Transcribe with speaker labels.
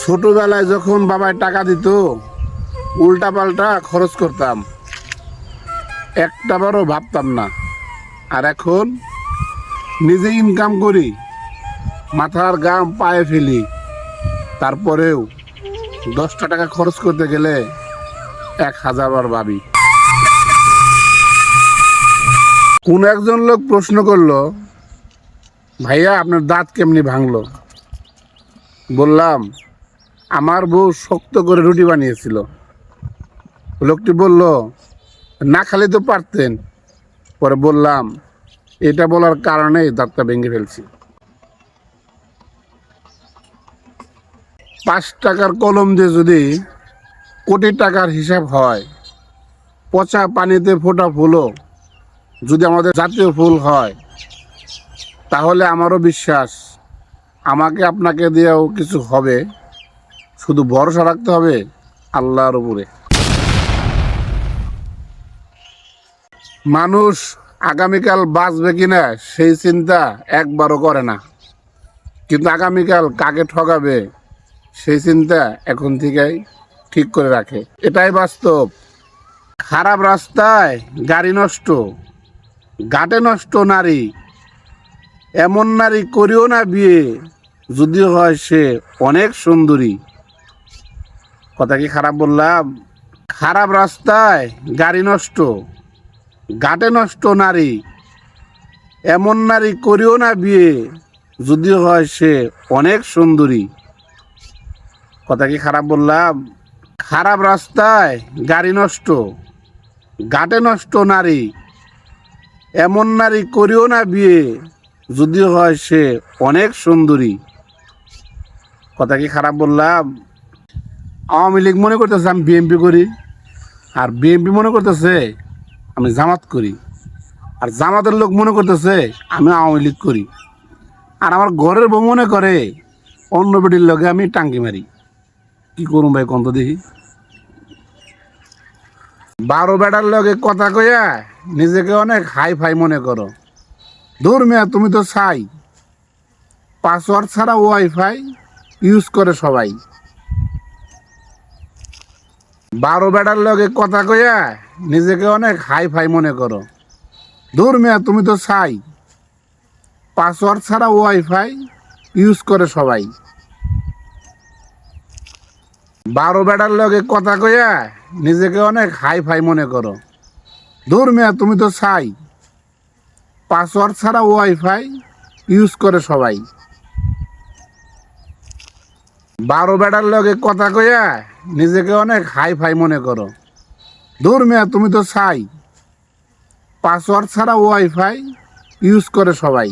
Speaker 1: ছোটবেলায় যখন বাবায় টাকা দিত উল্টা পাল্টা খরচ করতাম। একটা বারও ভাবতাম না। আর এখন নিজে ইনকাম করি, মাথার গাম পায়ে ফেলি। তারপরেও দশটা টাকা খরচ করতে গেলে এক হাজার বার ভাবি। কোন একজন লোক প্রশ্ন করল, ভাইয়া, আপনার দাঁত কেমনি ভাঙলো? বললাম আমার বউ শক্ত করে রুটি বানিয়েছিল। লোকটি বলল, না খালি তো পারতেন। পরে বললাম, এটা বলার কারণেই দাঁতটা ভেঙে ফেলছি। পাঁচ টাকার কলম দিয়ে যদি কোটি টাকার হিসাব হয়, পচা পানিতে ফোটা ফুলও যদি আমাদের জাতীয় ফুল হয়, তাহলে আমারও বিশ্বাস, আমাকে আপনাকে দিয়েও কিছু হবে। শুধু ভরসা রাখতে হবে আল্লাহর উপরে। মানুষ আগামীকাল বাঁচবে কিনা সেই চিন্তা একবারও করে না। কিন্তু আগামীকাল কাকে ঠকাবে সেই চিন্তা এখন থেকেই ঠিক করে রাখে। এটাই বাস্তব। খারাপ রাস্তায় গাড়ি নষ্ট গাটে নষ্ট নারী, এমন নারী করিও না বিয়ে, যদিও হয় সে অনেক সুন্দরী। কথা কি খারাপ বললাম? খারাপ রাস্তায় গাড়ি নষ্ট, ঘাটে নষ্ট নারী, এমন নারী করিও না বিয়ে, যদিও হয় সে অনেক সুন্দরী। কথা কি খারাপ বললাম? খারাপ রাস্তায় গাড়ি নষ্ট, ঘাটে নষ্ট নারী, এমন নারী করিও না বিয়ে, যদিও হয় সে অনেক সুন্দরী। কথা কি খারাপ বললাম? আওয়ামী লীগ মনে করতেছে আমি বিএমপি করি, আর বিএমপি মনে করতেছে আমি জামাত করি, আর জামাতের লোক মনে করতেছে আমি আওয়ামী লীগ করি। আর আমার ঘরের বউ মনে করে অন্য বেটির লগে আমি টাঙ্কি মারি। কি করুন ভাই কন্ত দেখি? বারো বেটার লগে কথা কইয়া নিজেকে অনেক হাই ফাই মনে করো। দূর মেয়া, তুমি তো চাই পাসওয়ার্ড ছাড়া ওয়াইফাই ইউজ করে সবাই। বারো বেটার লগে কথা কইয়া নিজেকে অনেক হাই ফাই মনে করো। দূর মেয়া, তুমি তো চাই পাসওয়ার্ড ছাড়া ওয়াইফাই ইউজ করে সবাই। বারো বেটার লগে কথা কইয়া নিজেকে অনেক হাই ফাই মনে করো। দূর মেয়া, তুমি তো চাই পাসওয়ার্ড ছাড়া ওয়াইফাই ইউজ করে সবাই। বারো বেটার লগে কথা কইয়া নিজেকে অনেক হাই ফাই মনে করো। দূর মেয়া, তুমি তো চাই পাসওয়ার্ড ছাড়া ওয়াইফাই ইউজ করে সবাই।